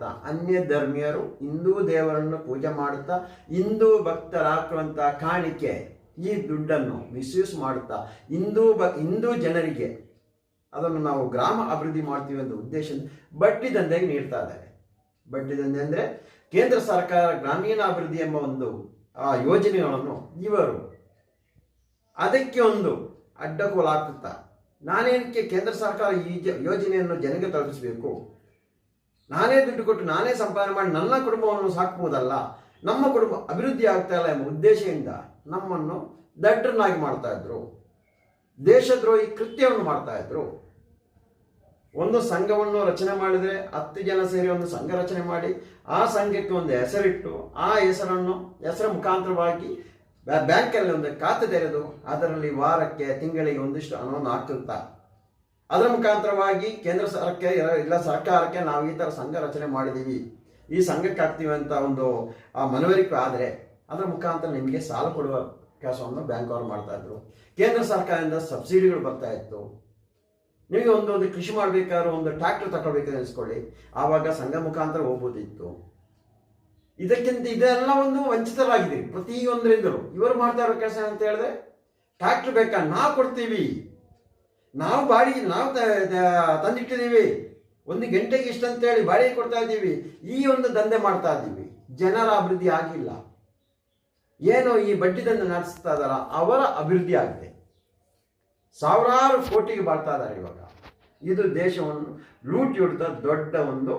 ಮಾಡ್ತಾ ಅನ್ಯ ಧರ್ಮೀಯರು ಹಿಂದೂ ದೇವರನ್ನು ಪೂಜೆ ಮಾಡುತ್ತಾ, ಹಿಂದೂ ಭಕ್ತರಾಕುವಂಥ ಕಾಣಿಕೆ, ಈ ದುಡ್ಡನ್ನು ಮಿಸ್ಯೂಸ್ ಮಾಡುತ್ತಾ, ಹಿಂದೂ ಬ ಹಿಂದೂ ಜನರಿಗೆ ಅದನ್ನು ನಾವು ಗ್ರಾಮ ಅಭಿವೃದ್ಧಿ ಮಾಡ್ತೀವಿ ಅಂತ ಉದ್ದೇಶ ಬಡ್ಡಿ ದಂಧೆಗೆ ನೀಡ್ತಾ ಇದ್ದಾರೆ. ಬಡ್ಡಿ ದಂಧೆ ಅಂದರೆ ಕೇಂದ್ರ ಸರ್ಕಾರ ಗ್ರಾಮೀಣ ಅಭಿವೃದ್ಧಿ ಎಂಬ ಒಂದು, ಆ ಯೋಜನೆಗಳನ್ನು ಇವರು ಅದಕ್ಕೆ ಒಂದು ಅಡ್ಡಗೋಲಾಗುತ್ತಾ ನಾನೇನಕ್ಕೆ ಕೇಂದ್ರ ಸರ್ಕಾರ ಈ ಯೋಜನೆಯನ್ನು ಜನಕ್ಕೆ ತಲುಪಿಸಬೇಕು? ನಾನೇ ದುಡ್ಡು ಕೊಟ್ಟು ನಾನೇ ಸಂಪಾದನೆ ಮಾಡಿ ನನ್ನ ಕುಟುಂಬವನ್ನು ಸಾಕ್ಬೋದಲ್ಲ, ನಮ್ಮ ಕುಟುಂಬ ಅಭಿವೃದ್ಧಿ ಆಗ್ತಾ ಇಲ್ಲ ಎಂಬ ಉದ್ದೇಶದಿಂದ ನಮ್ಮನ್ನು ದಡ್ಡರನ್ನಾಗಿ ಮಾಡ್ತಾ ಇದ್ರು. ದೇಶದ್ರೋಹಿ ಕೃತ್ಯವನ್ನು ಮಾಡ್ತಾ ಇದ್ರು. ಒಂದು ಸಂಘವನ್ನು ರಚನೆ ಮಾಡಿದರೆ ಹತ್ತು ಜನ ಸೇರಿ ಒಂದು ಸಂಘ ರಚನೆ ಮಾಡಿ, ಆ ಸಂಘಕ್ಕೆ ಒಂದು ಹೆಸರಿಟ್ಟು, ಆ ಹೆಸರನ್ನು ಹೆಸರ ಮುಖಾಂತರವಾಗಿ ಬ್ಯಾ- ಬ್ಯಾಂಕಲ್ಲಿ ಒಂದು ಖಾತೆ ತೆರೆದು, ಅದರಲ್ಲಿ ವಾರಕ್ಕೆ ತಿಂಗಳಿಗೆ ಒಂದಿಷ್ಟು ಹಣವನ್ನು ಹಾಕುತ್ತಾ ಅದರ ಮುಖಾಂತರವಾಗಿ ಕೇಂದ್ರ ಸರ್ಕಾರಕ್ಕೆ ಇಲ್ಲ, ಸರ್ಕಾರಕ್ಕೆ ನಾವು ಈ ಥರ ಸಂಘ ರಚನೆ ಮಾಡಿದ್ದೀವಿ. ಈ ಸಂಘಕ್ಕೆ ಹಾಕ್ತೀವಿ ಅಂತ ಒಂದು, ಆ, ಮನವರಿಕೆ ಆದರೆ ಅದರ ಮುಖಾಂತರ ನಿಮಗೆ ಸಾಲ ಕೊಡುವ ಕೆಲಸವನ್ನು ಬ್ಯಾಂಕ್ ಅವರು ಮಾಡ್ತಾ ಇದ್ರು. ಕೇಂದ್ರ ಸರ್ಕಾರದಿಂದ ಸಬ್ಸಿಡಿಗಳು ಬರ್ತಾ ಇತ್ತು. ನಿಮಗೆ ಒಂದು ಒಂದು ಕೃಷಿ ಮಾಡಬೇಕಾದ್ರೆ ಒಂದು ಟ್ರ್ಯಾಕ್ಟರ್ ತಗೊಳ್ಬೇಕಾದ್ರೆ ಅನಿಸ್ಕೊಳ್ಳಿ. ಆವಾಗ ಸಂಘ ಮುಖಾಂತರ ಹೋಗ್ಬೋದಿತ್ತು. ಇದಕ್ಕಿಂತ ಇದೆಲ್ಲ ಒಂದು ವಂಚಿತರಾಗಿದೆ ಪ್ರತಿಯೊಂದರಿಂದಲೂ. ಇವರು ಮಾಡ್ತಾ ಇರೋ ಕೆಲಸ ಅಂತ ಹೇಳಿದ್ರೆ ಟ್ರ್ಯಾಕ್ಟರ್ ಬೇಕಾ? ನಾವು ಕೊಡ್ತೀವಿ. ನಾವು ಬಾಡಿಗೆ ನಾವು ತಂದಿಟ್ಟಿದ್ದೀವಿ. ಒಂದು ಗಂಟೆಗೆ ಇಷ್ಟು ಅಂತೇಳಿ ಬಾಡಿಗೆ ಕೊಡ್ತಾ ಇದ್ದೀವಿ. ಈ ಒಂದು ದಂಧೆ ಮಾಡ್ತಾ ಇದ್ದೀವಿ. ಜನರ ಅಭಿವೃದ್ಧಿ ಆಗಿಲ್ಲ. ಏನು ಈ ಬಡ್ಡಿ ದಂಧೆ ನಡೆಸ್ತಾ ಇದಾರ, ಅವರ ಅಭಿವೃದ್ಧಿ ಆಗಿದೆ. ಸಾವಿರಾರು ಕೋಟಿಗೆ ಬಾಳ್ತಾ ಇದ್ದಾರೆ ಇವಾಗ. ಇದು ದೇಶವನ್ನು ಲೂಟಿ ಹೊಡೆದ ದೊಡ್ಡ ಒಂದು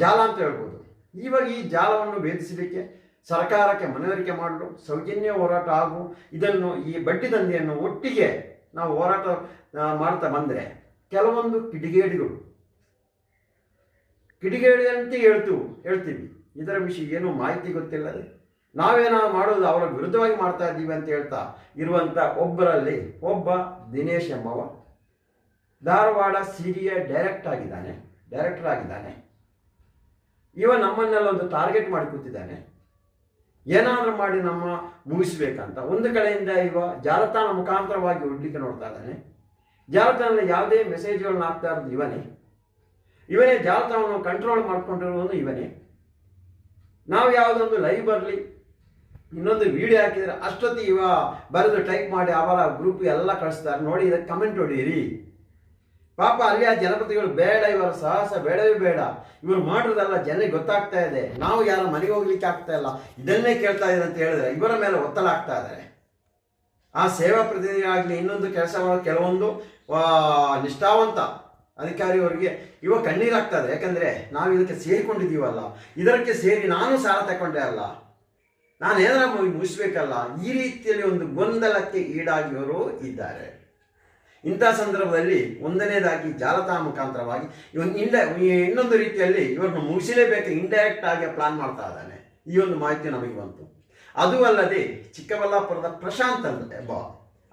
ಜಾಲ ಅಂತ ಹೇಳ್ಬೋದು. ಇವಾಗ ಈ ಜಾಲವನ್ನು ಭೇದಿಸಲಿಕ್ಕೆ ಸರ್ಕಾರಕ್ಕೆ ಮನವರಿಕೆ ಮಾಡಲು, ಸೌಜನ್ಯ ಹೋರಾಟ ಹಾಗೂ ಇದನ್ನು ಈ ಬಡ್ಡಿ ದಂಧೆಯನ್ನು ಒಟ್ಟಿಗೆ ನಾವು ಹೋರಾಟ ಮಾಡ್ತಾ ಬಂದರೆ ಕೆಲವೊಂದು ಕಿಡಿಗೇಡಿಗಳು. ಕಿಡಿಗೇಡಿ ಅಂತ ಹೇಳ್ತೀವಿ ಹೇಳ್ತೀವಿ. ಇದರ ವಿಷಯ ಏನು ಮಾಹಿತಿ ಗೊತ್ತಿಲ್ಲದೆ ನಾವೇನೋ ಮಾಡೋದು ಅವರ ವಿರುದ್ಧವಾಗಿ ಮಾಡ್ತಾ ಇದ್ದೀವಿ ಅಂತ ಹೇಳ್ತಾ ಇರುವಂಥ ಒಬ್ಬರಲ್ಲಿ ಒಬ್ಬ ದಿನೇಶ್ ಎಂಬವ. ಧಾರವಾಡ ಸಿರಿಯ ಡೈರೆಕ್ಟ್ ಆಗಿದ್ದಾನೆ, ಡೈರೆಕ್ಟರ್ ಆಗಿದ್ದಾನೆ. ಇವ ನಮ್ಮನ್ನೆಲ್ಲ ಒಂದು ಟಾರ್ಗೆಟ್ ಮಾಡಿ ಕೂತಿದ್ದಾನೆ. ಏನಾದರೂ ಮಾಡಿ ನಮ್ಮ ಮುಗಿಸ್ಬೇಕಂತ. ಒಂದು ಕಡೆಯಿಂದ ಇವ ಜಾಲತಾಣ ಮುಖಾಂತರವಾಗಿ ಹುಡ್ಲಿಕ್ಕೆ ನೋಡ್ತಾ ಇದ್ದಾನೆ. ಜಾಲತಾಣದ ಯಾವುದೇ ಮೆಸೇಜ್ಗಳನ್ನ ಹಾಕ್ತಾ ಇರೋದು ಇವನೇ. ಇವನೇ ಜಾಲತಾಣವನ್ನು ಕಂಟ್ರೋಲ್ ಮಾಡ್ಕೊಂಡಿರುವವನು ಇವನೇ. ನಾವು ಯಾವುದೊಂದು ಲೈವ್ ಬರಲಿ, ಇನ್ನೊಂದು ವಿಡಿಯೋ ಹಾಕಿದರೆ ಅಷ್ಟೊತ್ತಿ ಇವ ಬರೆದು ಟೈಪ್ ಮಾಡಿ ಅವರ ಗ್ರೂಪ್ ಎಲ್ಲ ಕಳಿಸ್ತಾರೆ. ನೋಡಿ, ಇದಕ್ಕೆ ಕಮೆಂಟ್ ಹೊಡೀರಿ. ಪಾಪ ಅಲ್ಲಿ ಆ ಜನಪತಿಗಳು ಬೇಡ, ಇವರ ಸಾಹಸ ಬೇಡವೇ ಬೇಡ. ಇವರು ಮಾಡೋದೆಲ್ಲ ಜನರಿಗೆ ಗೊತ್ತಾಗ್ತಾ ಇದೆ. ನಾವು ಯಾರ ಮನೆಗೆ ಹೋಗ್ಲಿಕ್ಕೆ ಆಗ್ತಾ ಇಲ್ಲ. ಇದನ್ನೇ ಕೇಳ್ತಾ ಇದೆ ಅಂತ ಹೇಳಿದ್ರೆ ಇವರ ಮೇಲೆ ಒತ್ತಡ ಆಗ್ತಾ ಇದ್ದಾರೆ ಆ ಸೇವಾ ಪ್ರತಿನಿಧಿಗಳಾಗಲಿ ಇನ್ನೊಂದು ಕೆಲಸ ಮಾಡೋ ಕೆಲವೊಂದು ನಿಷ್ಠಾವಂತ ಅಧಿಕಾರಿಯವರಿಗೆ ಇವ ಕಣ್ಣೀರಾಗ್ತಾ ಇದೆ. ಯಾಕಂದ್ರೆ ನಾವು ಇದಕ್ಕೆ ಸೇರಿಕೊಂಡಿದ್ದೀವಲ್ಲ. ಇದಕ್ಕೆ ಸೇರಿ ನಾನು ಸಾಲ ತಗೊಂಡೆ ಅಲ್ಲ. ನಾನು ಏನಾರ ಮುಗಿಸ್ಬೇಕಲ್ಲ. ಈ ರೀತಿಯಲ್ಲಿ ಒಂದು ಗೊಂದಲಕ್ಕೆ ಈಡಾಗಿಯವರು ಇದ್ದಾರೆ. ಇಂಥ ಸಂದರ್ಭದಲ್ಲಿ ಒಂದನೇದಾಗಿ ಜಾಲತಾ ಮುಖಾಂತರವಾಗಿ ಇವನ್ ಇಂಡ ಇನ್ನೊಂದು ರೀತಿಯಲ್ಲಿ ಇವರನ್ನು ಮುಗಿಸಲೇಬೇಕು ಇಂಡೈರೆಕ್ಟ್ ಆಗಿ ಪ್ಲಾನ್ ಮಾಡ್ತಾ ಇದ್ದಾನೆ. ಈ ಒಂದು ಮಾಹಿತಿ ನಮಗೆ ಬಂತು. ಅದು ಅಲ್ಲದೆ ಚಿಕ್ಕಬಳ್ಳಾಪುರದ ಪ್ರಶಾಂತ್ ಅಂತ ಬಾ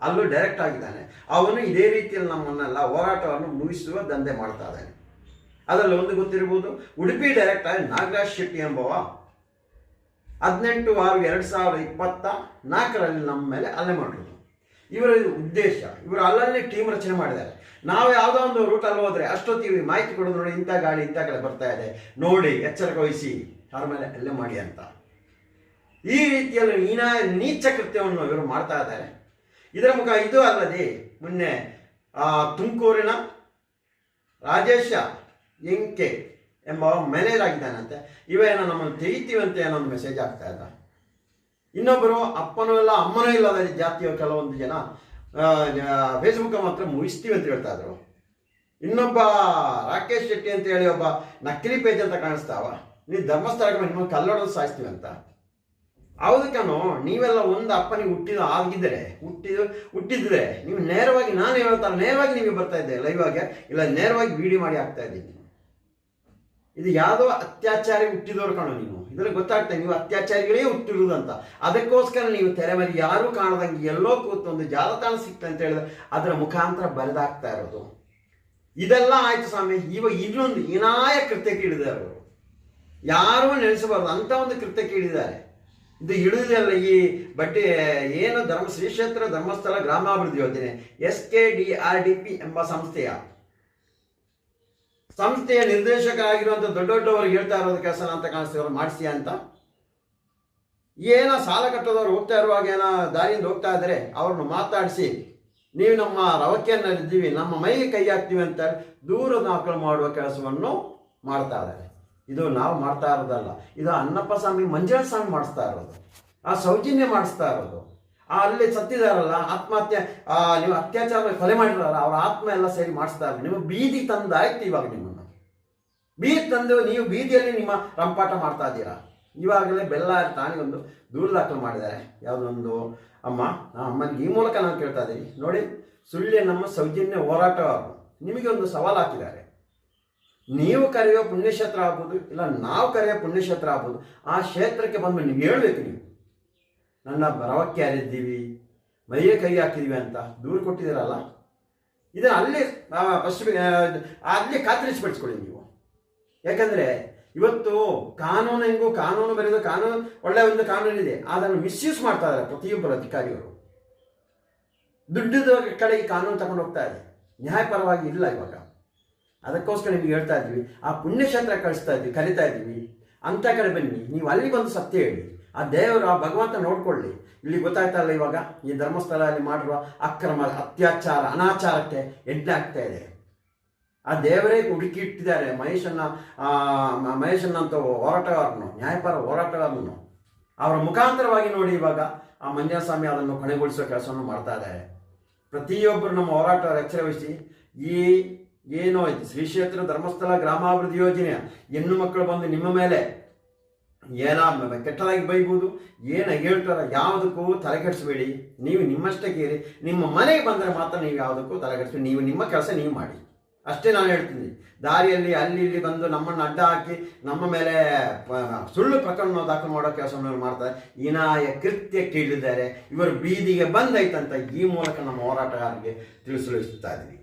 ಅಲ್ಲೂ ಡೈರೆಕ್ಟ್ ಆಗಿದ್ದಾನೆ. ಅವನು ಇದೇ ರೀತಿಯಲ್ಲಿ ನಮ್ಮನ್ನೆಲ್ಲ ಹೋರಾಟವನ್ನು ಮುಗಿಸುವ ದಂಧೆ ಮಾಡ್ತಾ ಇದ್ದಾನೆ. ಅದರಲ್ಲಿ ಒಂದು ಗೊತ್ತಿರ್ಬೋದು, ಉಡುಪಿ ಡೈರೆಕ್ಟ್ ಆಗಿ ನಾಗರಾಜ್ ಶೆಟ್ಟಿ ಎಂಬವ, ಹದಿನೆಂಟು ಆರು ಎರಡು ಸಾವಿರದ ಇಪ್ಪತ್ತ ನಾಲ್ಕರಲ್ಲಿ ನಮ್ಮ ಮೇಲೆ ಅಲೆ ಮಾಡಿರೋದು ಇವರ ಉದ್ದೇಶ ಇವರು ಅಲ್ಲಲ್ಲಿ ಟೀಮ್ ರಚನೆ ಮಾಡಿದ್ದಾರೆ. ನಾವು ಯಾವುದೋ ಒಂದು ರೂಟಲ್ಲಿ ಹೋದ್ರೆ ಅಷ್ಟೊತ್ತಿಗೆ ಮಾಹಿತಿ ಕೊಡೋದು ನೋಡಿ ಇಂಥ ಗಾಡಿ ಇಂಥ ಕಡೆ ಬರ್ತಾ ಇದೆ. ನೋಡಿ ಎಚ್ಚರಿಕೆ ವಹಿಸಿ ಅವ್ರ ಮೇಲೆ ಅಲ್ಲೇ ಮಾಡಿ ಅಂತ. ಈ ರೀತಿಯಲ್ಲಿ ನೀನಾ ನೀಚ ಕೃತ್ಯವನ್ನು ಇವರು ಮಾಡ್ತಾ ಇದ್ದಾರೆ. ಇದರ ಮುಖ ಇದು ಅಲ್ಲದೆ ಮೊನ್ನೆ ಆ, ತುಮಕೂರಿನ ರಾಜೇಶ ಎಂಕೆ ಎಂಬ ಮ್ಯಾನೇಜರ್ ಆಗಿದ್ದಾನಂತೆ. ಇವೇನೋ ನಮ್ಮನ್ನು ತೆಗಿತೀವಂತೆ ಏನೋ ಒಂದು ಮೆಸೇಜ್ ಆಗ್ತಾ ಇದ್ದ ಇನ್ನೊಬ್ಬರು ಅಪ್ಪನೂ ಇಲ್ಲ, ಅಮ್ಮನೂ ಇಲ್ಲದ ಜಾತಿಯ ಕೆಲವೊಂದು ಜನ ಫೇಸ್ಬುಕ್ ಮಾತ್ರ ಮುಗಿಸ್ತೀವಿ ಅಂತ ಹೇಳ್ತಾ ಇದ್ರು. ಇನ್ನೊಬ್ಬ ರಾಕೇಶ್ ಶೆಟ್ಟಿ ಅಂತ ಹೇಳಿ ಒಬ್ಬ ನಕಲಿ ಪೇಜ್ ಅಂತ ಕಾಣಿಸ್ತಾವ. ನೀವು ಧರ್ಮಸ್ಥಳಕ್ಕೆ ನಿಮ್ಮ ಕಲ್ಲೊಡೆದು ಸಾಯಿಸ್ತೀವಿ ಅಂತ. ಹೌದಕ್ಕನು, ನೀವೆಲ್ಲ ಒಂದು ಅಪ್ಪನಿಗೆ ಹುಟ್ಟಿದ ಆಗಿದ್ದರೆ ಹುಟ್ಟಿದ, ಹುಟ್ಟಿದ್ರೆ ನೀವು ನೇರವಾಗಿ, ನಾನು ಹೇಳ್ತಾರೆ, ನೇರವಾಗಿ ನಿಮಗೆ ಬರ್ತಾ ಇದ್ದೆ ಲೈವ್ ಆಗಿ, ಇಲ್ಲ ನೇರವಾಗಿ ವಿಡಿಯೋ ಮಾಡಿ ಹಾಕ್ತಾ ಇದ್ದೀನಿ. ಇದು ಯಾವುದೋ ಅತ್ಯಾಚಾರಿ ಹುಟ್ಟಿದವರು ಕಾಣೋ ನೀವು. ಇದ್ರಲ್ಲಿ ಗೊತ್ತಾಗ್ತದೆ ನೀವು ಅತ್ಯಾಚಾರಿಗಳೇ ಹುಟ್ಟಿರುವುದಂತ. ಅದಕ್ಕೋಸ್ಕರ ನೀವು ತೆರೆ ಮೇಲೆ ಯಾರೂ ಕಾಣದಂಗೆ ಎಲ್ಲೋ ಕೂತು ಒಂದು ಜಾಲತಾಣ ಸಿಕ್ತ ಅಂತ ಹೇಳಿದ್ರೆ ಅದರ ಮುಖಾಂತರ ಬರೆದಾಗ್ತಾ ಇರೋದು. ಇದೆಲ್ಲ ಆಯ್ತು ಸ್ವಾಮಿ, ಇವ ಇನ್ನೊಂದು ಹೀನಾಯ ಕೃತ್ಯಕ್ಕೆ ಇಳಿದಾರೆ ಅವರು. ಯಾರೂ ನೆನೆಸಬಾರ್ದು, ಅಂತ ಒಂದು ಕೃತ್ಯಕ್ಕೆ ಇಳಿದ್ದಾರೆ ಇದು ಇಳಿದಲ್ಲ ಈ ಬಟ್ಟೆ, ಏನು ಧರ್ಮ ಶ್ರೀ ಕ್ಷೇತ್ರ ಧರ್ಮಸ್ಥಳ ಗ್ರಾಮಾಭಿವೃದ್ಧಿ ಯೋಜನೆ, S K D R D P ಎಂಬ ಸಂಸ್ಥೆಯ. ಸಂಸ್ಥೆಯ ನಿರ್ದೇಶಕರಾಗಿರುವಂಥ ದೊಡ್ಡ ದೊಡ್ಡವರು ಹೇಳ್ತಾ ಇರೋದು ಕೆಲಸ ಅಂತ ಕಾಣಿಸ್ತೀವ್ರು ಮಾಡಿಸಿ ಅಂತ. ಏನೋ ಸಾಲ ಕಟ್ಟೋದವ್ರು ಹೋಗ್ತಾ ಇರುವಾಗ ಏನೋ ದಾರಿಯಿಂದ ಹೋಗ್ತಾ ಇದ್ರೆ ಅವ್ರನ್ನ ಮಾತಾಡಿಸಿ, ನೀವು ನಮ್ಮ ರವಕೆಯನ್ನಲ್ಲಿದ್ದೀವಿ, ನಮ್ಮ ಮೈಗೆ ಕೈ ಹಾಕ್ತೀವಿ ಅಂತ ದೂರ ದಾಖಲು ಮಾಡುವ ಕೆಲಸವನ್ನು ಮಾಡ್ತಾ ಇದ್ದಾರೆ. ಇದು ನಾವು ಮಾಡ್ತಾ ಇರೋದಲ್ಲ. ಇದು ಅನ್ನಪ್ಪ ಸ್ವಾಮಿ, ಮಂಜುನಾಥ ಸ್ವಾಮಿ ಮಾಡಿಸ್ತಾ ಇರೋದು. ಆ ಸೌಜನ್ಯ ಮಾಡಿಸ್ತಾ ಇರೋದು. ಅಲ್ಲಿ ಸತ್ತಿದಾರಲ್ಲ, ಆತ್ಮಹತ್ಯೆ ನೀವು ಅತ್ಯಾಚಾರ ಕೊಲೆ ಮಾಡಿರಲ್ಲ ಅವ್ರ ಆತ್ಮ ಎಲ್ಲ ಸೇರಿ ಮಾಡಿಸ್ತಾ ಇದ್ದಾರೆ ನೀವು ಬೀದಿ ತಂದಾಯ್ತು ಇವಾಗ ನಿಮ್ಮನ್ನು. ಬೀದಿ ತಂದು ನೀವು ಬೀದಿಯಲ್ಲಿ ನಿಮ್ಮ ರಂಪಾಟ ಮಾಡ್ತಾ ಇದ್ದೀರಾ. ಇವಾಗಲೇ ಬೆಲ್ಲ ತಾನಿಗೊಂದು ದೂರ ದಾಖಲು ಮಾಡಿದ್ದಾರೆ. ಯಾವುದೊಂದು ಅಮ್ಮ, ಆ ಅಮ್ಮನಿಗೆ ಈ ಮೂಲಕ ನಾನು ಕೇಳ್ತಾ ಇದ್ದೀನಿ. ನೋಡಿ, ಸುಳ್ಳೆ ನಮ್ಮ ಸೌಜನ್ಯ ಹೋರಾಟಗಾರರು ನಿಮಗೆ ಒಂದು ಸವಾಲು ಹಾಕಿದ್ದಾರೆ. ನೀವು ಕರೆಯೋ ಪುಣ್ಯಕ್ಷೇತ್ರ ಆಗ್ಬೋದು, ಇಲ್ಲ ನಾವು ಕರೆಯೋ ಪುಣ್ಯಕ್ಷೇತ್ರ ಆಗ್ಬೋದು, ಆ ಕ್ಷೇತ್ರಕ್ಕೆ ಬಂದು ನಿಮ್ಗೆ ಹೇಳಬೇಕು ನೀವು. ನನ್ನ ಬರವಕ್ಕೆ ಯಾರಿದ್ದೀವಿ ಮೈಗೆ ಕೈ ಹಾಕಿದೀವಿ ಅಂತ ದೂರು ಕೊಟ್ಟಿದ್ದೀರಲ್ಲ? ಇದನ್ನು ಅಲ್ಲೇ ಫಸ್ಟ್ ಅಲ್ಲಿ ಖಾತ್ರಿಸಿಪಡಿಸ್ಕೊಳ್ಳಿ ನೀವು. ಯಾಕಂದರೆ ಇವತ್ತು ಕಾನೂನು ಹೆಂಗು, ಕಾನೂನು ಬರೆಯೋದು ಕಾನೂನು ಒಳ್ಳೆಯ ಒಂದು ಕಾನೂನಿದೆ ಅದನ್ನು ಮಿಸ್ಯೂಸ್ ಮಾಡ್ತಾ ಇದ್ದಾರೆ ಪ್ರತಿಯೊಬ್ಬರು ಅಧಿಕಾರಿಗಳು ದುಡ್ಡದ ಕಡೆಗೆ ಕಾನೂನು ತಗೊಂಡು ಹೋಗ್ತಾ ಇದೆ. ನ್ಯಾಯಪರವಾಗಿ ಇಲ್ಲ ಇವಾಗ. ಅದಕ್ಕೋಸ್ಕರ ನಿಮಗೆ ಹೇಳ್ತಾ ಇದ್ದೀವಿ. ಆ ಪುಣ್ಯಕ್ಷೇತ್ರ ಕಳಿಸ್ತಾ ಇದ್ವಿ ಕರಿತಾ ಇದ್ದೀವಿ. ಅಂತ ಕಡೆ ಬನ್ನಿ. ನೀವು ಅಲ್ಲಿಗೊಂದು ಸತ್ಯ ಹೇಳಿ. ಆ ದೇವರು ಆ ಭಗವಂತ ನೋಡ್ಕೊಳ್ಳಿ. ಇಲ್ಲಿ ಗೊತ್ತಾಯ್ತಲ್ಲ ಇವಾಗ, ಈ ಧರ್ಮಸ್ಥಳ ಅಲ್ಲಿ ಮಾಡಿರುವ ಅಕ್ರಮ ಅತ್ಯಾಚಾರ, ಅನಾಚಾರಕ್ಕೆ ಎಡ್ಡೆ ಆಗ್ತಾ ಇದೆ. ಆ ದೇವರೇ ಹುಡುಕಿ ಇಟ್ಟಿದ್ದಾರೆ, ಮಹೇಶನ್ನ ಅಂತ ಹೋರಾಟಗಾರನು, ನ್ಯಾಯಪರ ಹೋರಾಟಗಾರನು. ಅವರ ಮುಖಾಂತರವಾಗಿ ನೋಡಿ ಇವಾಗ ಆ ಮಂಜನಸ್ವಾಮಿ ಸ್ವಾಮಿ ಅದನ್ನು ಕೊನೆಗೊಳಿಸುವ ಕೆಲಸವನ್ನು ಮಾಡ್ತಾ ಇದ್ದಾರೆ. ಪ್ರತಿಯೊಬ್ಬರು ನಮ್ಮ ಹೋರಾಟ ಎಚ್ಚರ ವಹಿಸಿ, ಈ ಏನೋ ಶ್ರೀ ಕ್ಷೇತ್ರ ಧರ್ಮಸ್ಥಳ ಗ್ರಾಮಾಭಿವೃದ್ಧಿ ಯೋಜನೆ ಹೆಣ್ಣು ಮಕ್ಕಳು ಬಂದು ನಿಮ್ಮ ಮೇಲೆ ಏನ ಕೆಟ್ಟದಾಗಿ ಬೈಬೋದು? ಏನ ಹೇಳ್ತಾರ ಯಾವುದಕ್ಕೂ ತಲೆಕೆಡಿಸ್ಬೇಡಿ ನೀವು ನಿಮ್ಮಷ್ಟಕ್ಕೆ ಇರಿ ನಿಮ್ಮ ಮನೆಗೆ ಬಂದರೆ ಮಾತ್ರ ನೀವು ಯಾವುದಕ್ಕೂ ತಲೆಕೆಡಿಸ್ಬೇಡಿ ನೀವು ನಿಮ್ಮ ಕೆಲಸ ನೀವು ಮಾಡಿ. ಅಷ್ಟೇ ನಾನು ಹೇಳ್ತೀನಿ. ದಾರಿಯಲ್ಲಿ, ಅಲ್ಲಿ, ಇಲ್ಲಿ ಬಂದು ನಮ್ಮನ್ನು ಅಡ್ಡ ಹಾಕಿ ನಮ್ಮ ಮೇಲೆ ಸುಳ್ಳು ಪ್ರಕರಣ ದಾಖಲು ಮಾಡೋ ಕೆಲಸವನ್ನು ಮಾಡ್ತಾರೆ. ಹೀನಾಯ ಕೃತ್ಯ ಕೇಳಿದ್ದಾರೆ ಇವರು ಬೀದಿಗೆ ಬಂದೈತಂತ ಈ ಮೂಲಕ ನಮ್ಮ ಹೋರಾಟಗಾರರಿಗೆ ತಿಳಿಸಲು ಇಚ್ಛಿಸ್ತಾ ಇದ್ದೀವಿ